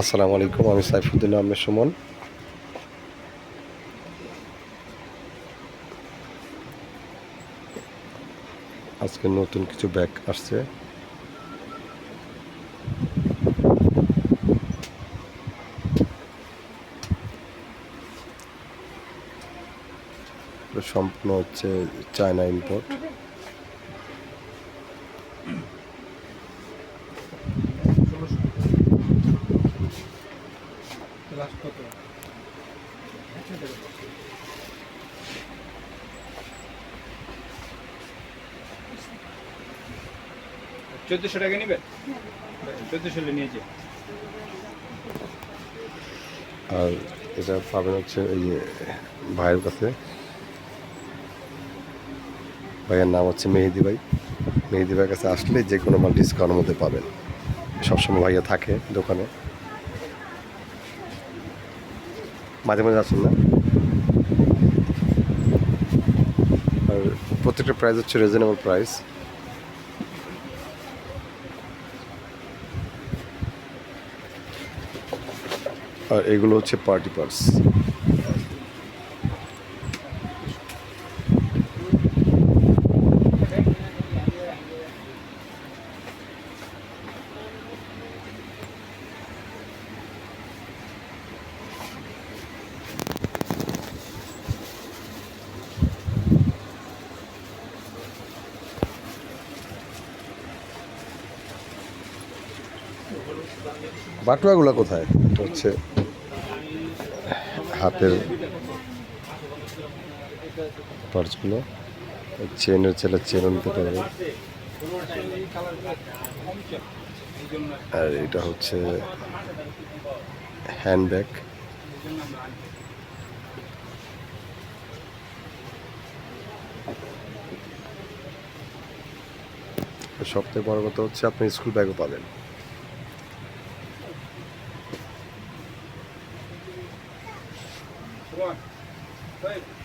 আসসালামু আলাইকুম, আমি সাইফুদ্দিন আহমেদ সুমন। আজকে নতুন কিছু ব্যাগ আসছে। সম্পূর্ণ হচ্ছে চায়না ইম্পোর্ট। চোদ্দশো টাকা নিবেন? চোদ্দশো নিয়েছে আর এটা পাবেন হচ্ছে এই ভাইয়ের কাছে। ভাইয়ের নাম হচ্ছে মেহেদি ভাই। মেহেদি ভাইয়ের কাছে আসলে যে কোনো মাল ডিসকাউন্টের মধ্যে পাবেন। সবসময় ভাইয়া থাকে দোকানে। মাঝে মাঝে আসুন না। আর প্রত্যেকটা প্রাইস হচ্ছে রিজনেবল প্রাইস আর এগুলো হচ্ছে পার্টি পার্স বাটুয়াগুলো কোথায়? হচ্ছে হাতের পার্টসগুলো। চেনের ছেলে চেন নিতে পারবে। আর এটা হচ্ছে হ্যান্ডব্যাগ সবথেকে বড় কথা হচ্ছে আপনি স্কুল ব্যাগও পাবেন। Come on. Play.